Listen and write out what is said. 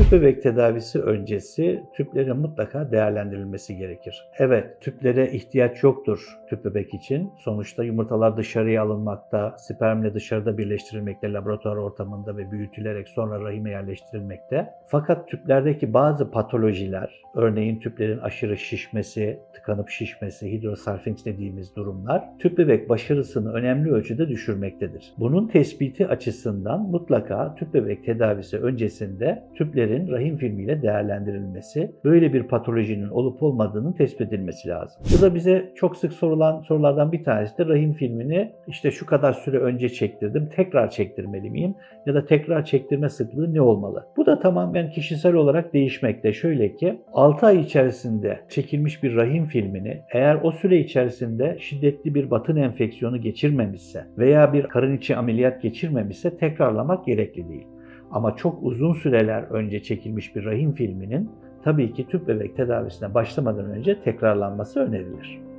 Tüp bebek tedavisi öncesi tüplerin mutlaka değerlendirilmesi gerekir. Evet, tüplere ihtiyaç yoktur tüp bebek için. Sonuçta yumurtalar dışarıya alınmakta, spermle dışarıda birleştirilmekte, laboratuvar ortamında ve büyütülerek sonra rahime yerleştirilmekte. Fakat tüplerdeki bazı patolojiler, örneğin tüplerin aşırı şişmesi, tıkanıp şişmesi, hidrosarfings dediğimiz durumlar tüp bebek başarısını önemli ölçüde düşürmektedir. Bunun tespiti açısından mutlaka tüp bebek tedavisi öncesinde tüplerin rahim filmiyle değerlendirilmesi, böyle bir patolojinin olup olmadığının tespit edilmesi lazım. Bu da bize çok sık sorulan sorulardan bir tanesi de rahim filmini işte şu kadar süre önce çektirdim, tekrar çektirmeli miyim? Ya da tekrar çektirme sıklığı ne olmalı? Bu da tamamen kişisel olarak değişmekte. Şöyle ki 6 ay içerisinde çekilmiş bir rahim filmini eğer o süre içerisinde şiddetli bir batın enfeksiyonu geçirmemişse veya bir karın içi ameliyat geçirmemişse tekrarlamak gerekli değil. Ama çok uzun süreler önce çekilmiş bir rahim filminin tabii ki tüp bebek tedavisine başlamadan önce tekrarlanması önerilir.